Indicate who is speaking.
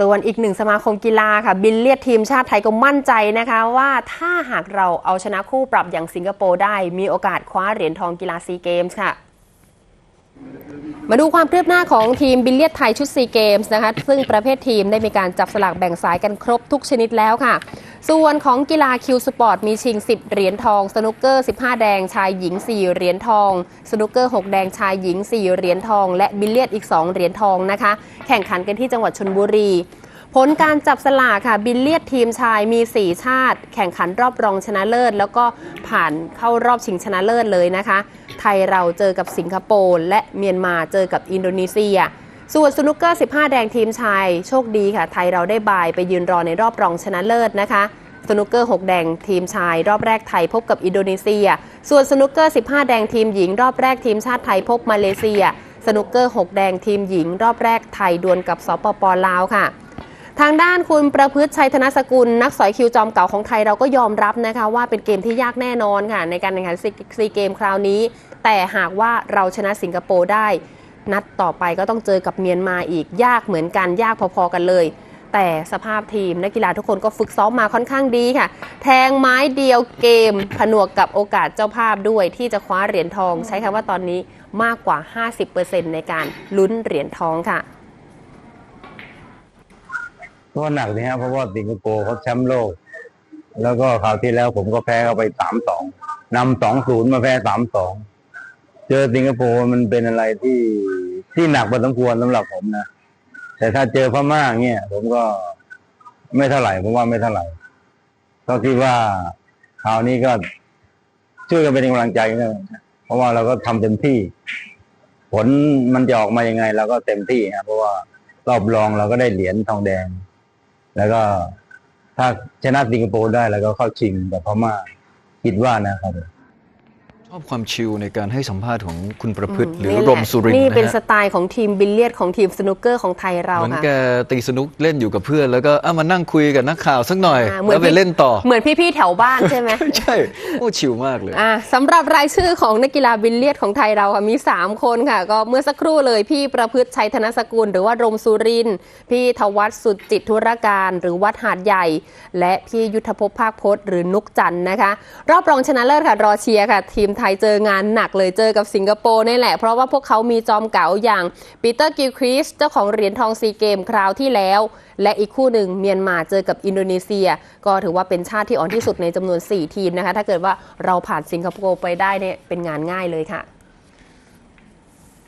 Speaker 1: ส่วนอีกหนึ่งสมาคมกีฬาค่ะบิลเลียดทีมชาติไทยก็มั่นใจนะคะ ว่าถ้าหากเราเอาชนะคู่ปรับอย่างสิงคโปร์ได้ มีโอกาสคว้าเหรียญทองกีฬาซีเกมส์ค่ะ มาดูความคืบหน้าของทีมบิลเลียดไทยชุดซีเกมส์นะคะ ซึ่งประเภททีมได้มีการจับสลากแบ่งสายกันครบทุกชนิดแล้วค่ะ ส่วนของกีฬาคิวสปอร์ตมีชิง 10 เหรียญทอง สนุกเกอร์ 15 แดงชายหญิง 4 เหรียญทอง สนุกเกอร์ 6 แดงชายหญิง 4 เหรียญทอง และบิลเลียดอีก 2 เหรียญทองนะคะ แข่งขันกันที่จังหวัดชนบุรี ผลการจับสลากค่ะ บิลเลียดทีมชายมี 4 ชาติ แข่งขันรอบรองชนะเลิศ แล้วก็ผ่านเข้ารอบชิงชนะเลิศเลยนะคะ ไทยเราเจอกับสิงคโปร์และเมียนมาเจอกับอินโดนีเซีย ส่วนสนุกเกอร์ 15 แดงทีมชาย โชคดีค่ะ ไทยเราได้บายไปยืนรอในรอบรองชนะเลิศนะคะสนุกเกอร์ 6 แดงทีมชาย รอบแรกไทยพบกับอินโดนีเซีย ส่วนสนุกเกอร์ 15 แดงทีมหญิง รอบแรกทีมชาติไทยพบมาเลเซีย สนุกเกอร์ 6 แดงทีมหญิง รอบแรกไทยดวลกับสปปลาวค่ะ ทางด้านคุณประพฤติชัยธนสกุล นักสอยคิวจอมเก่าของไทยเราก็ยอมรับนะคะ ว่าเป็นเกมที่ยากแน่นอนค่ะ ในการแข่งขันซีเกมคราวนี้ แต่หากว่าเราชนะสิงคโปร์ได้ นัดต่อไปก็ต้องเจอกับเมียนมาอีกยากเหมือนกันยากพอๆกันเลย แต่สภาพทีมนักกีฬาทุกคนก็ฝึกซ้อมมาค่อนข้างดีค่ะ แทงไม้เดียวเกม ผนวกกับโอกาสเจ้าภาพด้วยที่จะคว้าเหรียญทอง ใช้คำว่าตอนนี้มากกว่า 50%ในการลุ้นเหรียญทองค่ะ
Speaker 2: ก็หนักนี่ฮะเพราะว่าสิงคโปร์เขาแชมป์โลก แล้วก็คราวที่แล้วผมก็แพ้เขาไปสามสองนำสองศูนย์มาแพ้สามสอง เจอสิงคโปร์มันเป็นอะไรที่ที่หนักพอสมควรสำหรับผมนะแต่ถ้าเจอพม่าเนี่ยผมก็ไม่เท่าไหร่ผมว่าไม่เท่าไหร่ก็คิดว่าคราวนี้ก็ช่วยกันเป็นกำลังใจนะเพราะว่าเราก็ทำเต็มที่ ผลมันจะออกมายังไงเราก็เต็มที่ครับเพราะว่ารอบรองเราก็ได้เหรียญทองแดง แล้วก็ถ้าชนะสิงคโปร์ได้แล้วก็เข้าชิงกับพม่าคิดว่านะครับ
Speaker 3: ชอบความชิลในการให้สัมภาษณ์ของคุณประพฤติ หรือ
Speaker 1: นี่แห
Speaker 3: ร
Speaker 1: ละ
Speaker 3: มสุรินท
Speaker 1: นี่
Speaker 3: ร์
Speaker 1: เป็น
Speaker 3: นะ
Speaker 1: ส
Speaker 3: ฮะ
Speaker 1: ไตล์ของทีมบิลเลียดของทีมสนุกเกอร์ของไทยเรา
Speaker 3: เหมือน
Speaker 1: ค่ะ
Speaker 3: แกตีสนุกเล่นอยู่กับเพื่อน แล้วก็เอามานั่งคุยกับนักข่าวสักหน่อย
Speaker 1: อ่าเหมือน
Speaker 3: แล้วไป
Speaker 1: พี่
Speaker 3: เล่นต่อ
Speaker 1: เหมือนพี่ ๆ แถวบ้านใช่ไหม
Speaker 3: ใช่โอ้ชิลมากเลย
Speaker 1: อะสำหรับรายชื่อของนักกีฬาบิลเลียดของไทยเราค่ะมี 3 คนค่ะ ก็เมื่อสักครู่เลยพี่ประพฤติชัยธนสกุล หรือว่ารมสุรินทร์พี่ทวัฒน์สุดจิตธุรการ หรือวัดหาดใหญ่ และพี่ยุทธภพภาคพจน์หรือนุกจันทร์นะคะ รอบรองชนะเลิศค่ะรอเชียร์ค่ะทีมไทยเจองานหนักเลยเจอกับสิงคโปร์นี่แหละ เพราะว่าพวกเขามีจอมเก๋าอย่างปีเตอร์กิลคริสเจ้าของเหรียญทองซีเกมคราวที่แล้ว และอีกคู่หนึ่งเมียนมาเจอกับอินโดนีเซีย ก็ถือว่าเป็นชาติที่อ่อนที่สุดในจำนวน 4 ทีมนะคะ ถ้าเกิดว่าเราผ่านสิงคโปร์ไปได้เนี่ยเป็นงานง่ายเลยค่ะ